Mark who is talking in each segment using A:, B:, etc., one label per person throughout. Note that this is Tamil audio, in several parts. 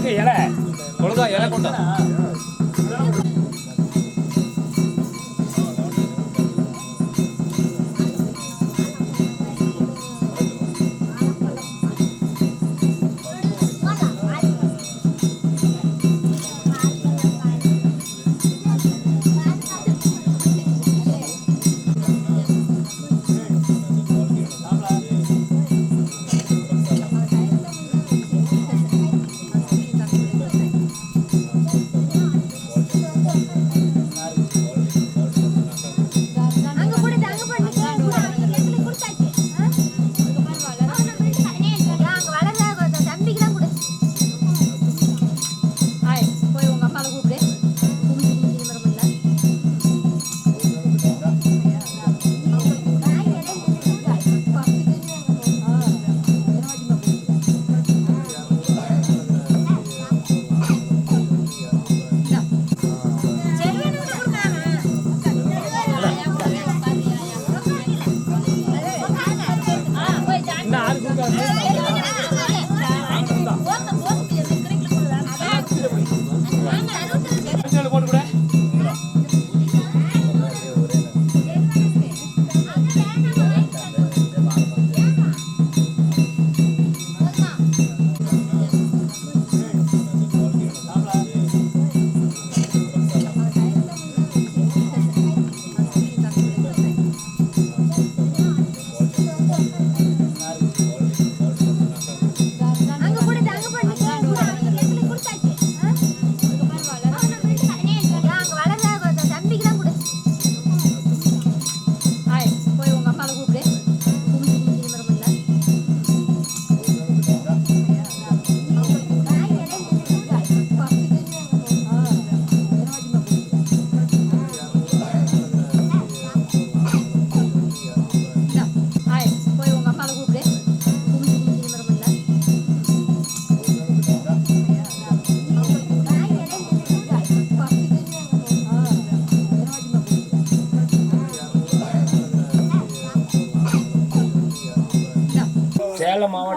A: எங்க இலை.
B: ஒழுங்கா இலை கொண்டா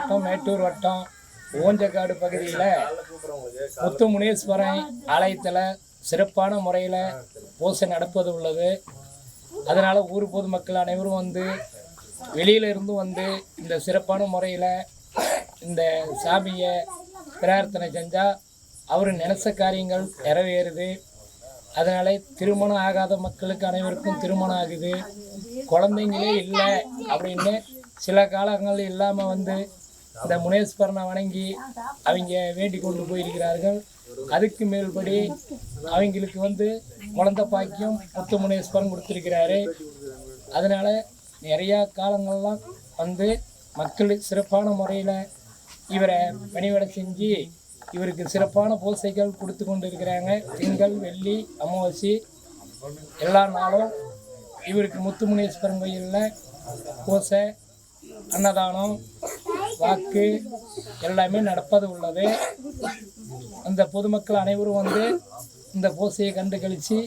A: வட்டம் மேட்டூர் வட்டம் ஓஞ்சக்காடு பகுதியில் முத்து முனீஸ்வரன் ஆலயத்தில் சிறப்பான முறையில் பூசை நடப்பது உள்ளது. அதனால் ஊர் பொதுமக்கள் அனைவரும் வந்து வெளியிலிருந்து வந்து இந்த சிறப்பான முறையில் இந்த சாமியை பிரார்த்தனை செஞ்சால் அவர் நினைச்ச காரியங்கள் நிறைவேறுது. அதனால் திருமணம் ஆகாத மக்களுக்கு அனைவருக்கும் திருமணம் ஆகுது. குழந்தைங்களே இல்லை அப்படின்னு சில காலங்கள் இல்லாமல் வந்து இந்த முனேஸ்வரனை வணங்கி அவங்க வேண்டி கொண்டு போயிருக்கிறார்கள். அதுக்கு மேல்படி அவங்களுக்கு வந்து குழந்தை பாக்கியம் முத்து முனேஸ்வரன் கொடுத்துருக்கிறாரு. அதனால் நிறையா காலங்கள்லாம் வந்து மக்கள் சிறப்பான முறையில் இவரை பணிவிட செஞ்சு இவருக்கு சிறப்பான பூசைகள் கொடுத்து கொண்டு இருக்கிறாங்க திங்கள் வெள்ளி அமாவாசை எல்லா நாளும் இவருக்கு முத்துமுனேஸ்வரன் கோயிலில் பூசை அன்னதானம் வாக்கு எல்லாமே நடப்பது உள்ளது. அந்த பொதுமக்கள் அனைவரும் வந்து இந்த பூசையை கண்டு கழித்து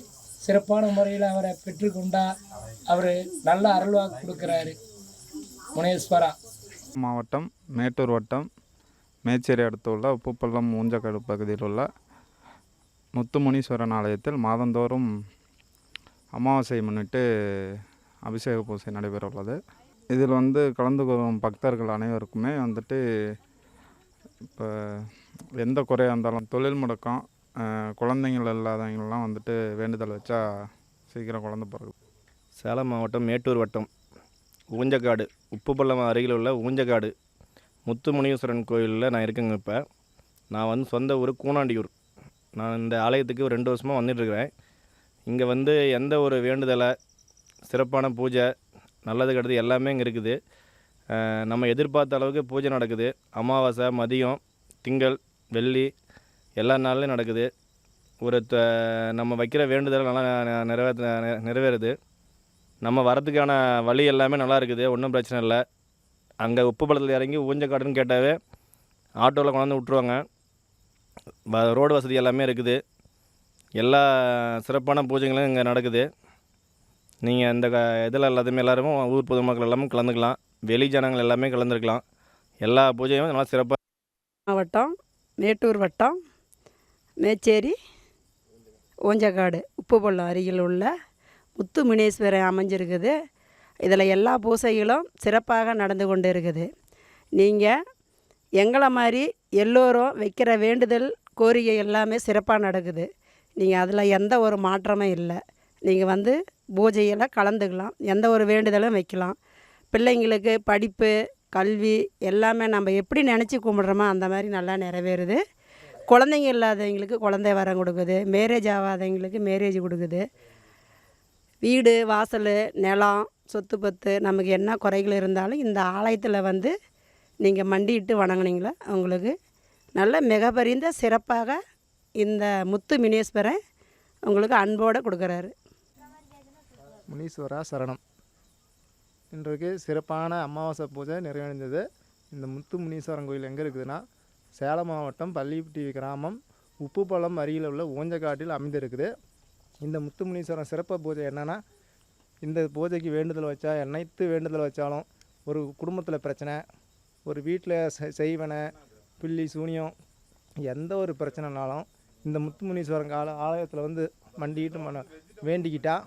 A: சிறப்பான முறையில் அவரை பெற்றுக்கொண்டா அவர் நல்ல அருள்வாக்கு கொடுக்குறாரு. முனேஸ்வரா.
C: மாவட்டம் மேட்டூர் வட்டம் மேச்சேரி அடுத்துள்ள உப்புப்பள்ளம் ஊஞ்சக்காடு பகுதியில் உள்ள முத்துமுனீஸ்வரன் ஆலயத்தில் மாதந்தோறும் அமாவாசை முன்னிட்டு அபிஷேக பூசை நடைபெற உள்ளது இதில் வந்து கலந்து கொள்ளும் பக்தர்கள் அனைவருக்குமே வந்துட்டு இப்போ எந்த குறையாக இருந்தாலும் தொழில் முடக்கம் குழந்தைங்கள் இல்லாதவங்கெல்லாம் வந்துட்டு வேண்டுதல் வச்சா சீக்கிரம் குழந்தை பிறகு
B: சேலம் மாவட்டம் மேட்டூர் வட்டம் ஊஞ்சக்காடு உப்புப்பள்ளம் அருகில் உள்ள ஊஞ்சக்காடு முத்துமுனீஸ்வரன் கோயிலில் நான் இருக்கேங்க இப்போ. நான் வந்து சொந்த ஊர் கூனாண்டியூர்.
D: நான் இந்த ஆலயத்துக்கு ஒரு ரெண்டு வருஷமாக வந்துட்டுருக்கிறேன் இங்கே வந்து எந்த ஒரு வேண்டுதலை சிறப்பான பூஜை நல்லது கெட்டது எல்லாமே இங்கே இருக்குது. நம்ம எதிர்பார்த்த அளவுக்கு பூஜை நடக்குது. அமாவாசை மதியம் திங்கள் வெள்ளி எல்லா நாள்லையும் நடக்குது. ஒரு த நம்ம வைக்கிற வேண்டுதல் நல்லா நிறைவே நிறைவேறுது. நம்ம வரதுக்கான வழி எல்லாமே நல்லா இருக்குது. ஒன்றும் பிரச்சனை இல்லை. அங்கே உப்பு பள்ளத்தில் இறங்கி ஊஞ்சக்காடுன்னு கேட்டாவே ஆட்டோவில் கொண்டாந்து விட்ருவாங்க வ- ரோடு வசதி எல்லாமே இருக்குது. எல்லா சிறப்பான பூஜைகளும் இங்கே நடக்குது. நீங்கள் இந்த க இதில் எல்லாத்தையுமே எல்லாருமே ஊர் பொதுமக்கள் எல்லாமே கலந்துக்கலாம். வெளி ஜனங்கள் எல்லாமே கலந்துருக்கலாம். எல்லா பூஜையும் நல்லா சிறப்பாக
E: மாவட்டம் மேட்டூர் வட்டம் மேச்சேரி ஓஞ்சக்காடு உப்புப்பள்ளம் அருகில் உள்ள முத்து முனீஸ்வரர் அமைஞ்சிருக்குது. இதில் எல்லா பூசைகளும் சிறப்பாக நடந்து கொண்டு இருக்குது நீங்கள் எங்களை மாதிரி எல்லோரும் வைக்கிற வேண்டுதல் கோரிக்கை எல்லாமே சிறப்பாக நடக்குது. நீங்கள் அதில் எந்த ஒரு மாற்றமும் இல்லை. நீங்கள் வந்து பூஜையில் கலந்துக்கலாம். எந்த ஒரு வேண்டுதலும் வைக்கலாம். பிள்ளைங்களுக்கு படிப்பு கல்வி எல்லாமே நம்ம எப்படி நினச்சி கும்பிட்றோமோ அந்த மாதிரி நல்லா நிறைவேறுது. குழந்தைங்க இல்லாதவங்களுக்கு குழந்தை வரம் கொடுக்குது. மேரேஜ் ஆகாதவங்களுக்கு மேரேஜ் கொடுக்குது. வீடு வாசல் நிலம் சொத்து பத்து நமக்கு என்ன குறைகள் இருந்தாலும் இந்த ஆலயத்தில் வந்து நீங்கள் மண்டியிட்டு வணங்குனீங்களா? உங்களுக்கு நல்ல மிகப்பெரிய சிறப்பாக இந்த முத்து மினேஸ்வரன் உங்களுக்கு அன்போடு கொடுக்குறாரு.
F: முனீஸ்வரா சரணம். இன்றைக்கு சிறப்பான அமாவாசை பூஜை நிறைவடைந்தது. இந்த முத்து முனீஸ்வரன் கோயில் எங்கே இருக்குதுன்னா சேலம் மாவட்டம் பள்ளிப்பட்டி கிராமம் உப்புப்பள்ளம் அருகில் உள்ள ஊஞ்சக்காட்டில் அமைந்திருக்குது. இந்த முத்து முனீஸ்வரன் சிறப்பு பூஜை என்னென்னா இந்த பூஜைக்கு வேண்டுதல் வச்சா அனைத்து வேண்டுதல் வச்சாலும் ஒரு குடும்பத்தில் பிரச்சனை ஒரு வீட்டில் செய்வனை பில்லி சூனியம் எந்த ஒரு பிரச்சனைனாலும் இந்த முத்துமுனீஸ்வரன் கால ஆலயத்தில் வந்து மண்டிக்கிட்டு மன வேண்டிக்கிட்டால்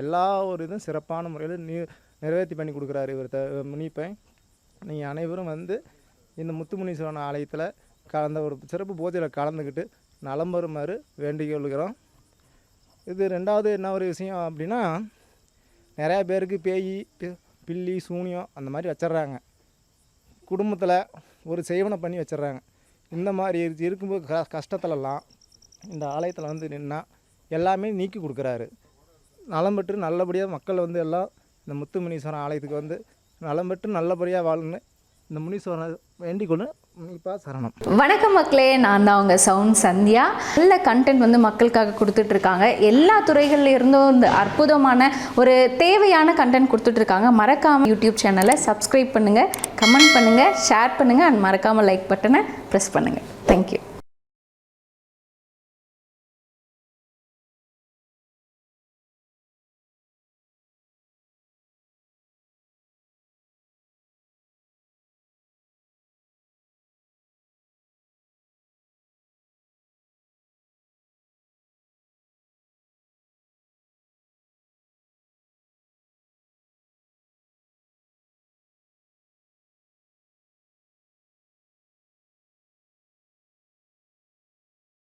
F: எல்லா ஒரு இதுவும் சிறப்பான முறையில் நீ நிறைவேற்றி பண்ணி கொடுக்குறாரு இவர் த முனிப்பை. நீங்கள் அனைவரும் வந்து இந்த முத்துமுனீஸ்வரன் ஆலயத்தில் கலந்த ஒரு சிறப்பு பூஜையில் கலந்துக்கிட்டு நலம் வருமாறு வேண்டிக் கொள்கிறோம். இது ரெண்டாவது என்ன ஒரு விஷயம் அப்படின்னா நிறையா பேருக்கு பேய் பில்லி சூனியம் அந்த மாதிரி வச்சிடுறாங்க குடும்பத்தில் ஒரு செய்வனை பண்ணி வச்சிடுறாங்க இந்த மாதிரி இருக்கும்போது க கஷ்டத்துலலாம் இந்த ஆலயத்தில் வந்து நின்னா எல்லாமே நீக்கி கொடுக்குறாரு. நலம் பெற்று நல்லபடியாக மக்கள் வந்து எல்லாம் இந்த முத்து முனீஸ்வரன் ஆலயத்துக்கு வந்து நலம் பெற்று நல்லபடியாக வாழணும்னு இந்த முனீஸ்வரனை வேண்டிக் கொண்டு சரணம்.
G: வணக்கம் மக்களே நான் தான் அவங்க சவுண்ட் சந்தியா. நல்ல கண்டென்ட் வந்து மக்களுக்காக கொடுத்துட்ருக்காங்க. எல்லா துறைகள்ல இருந்தும் இந்த அற்புதமான ஒரு தேவையான கண்டென்ட் கொடுத்துட்ருக்காங்க. மறக்காமல் யூடியூப் சேனலை சப்ஸ்கிரைப் பண்ணுங்கள் கமெண்ட் பண்ணுங்கள் ஷேர் பண்ணுங்கள் அண்ட் மறக்காமல் லைக் பட்டனை ப்ரெஸ் பண்ணுங்கள் தேங்க்யூ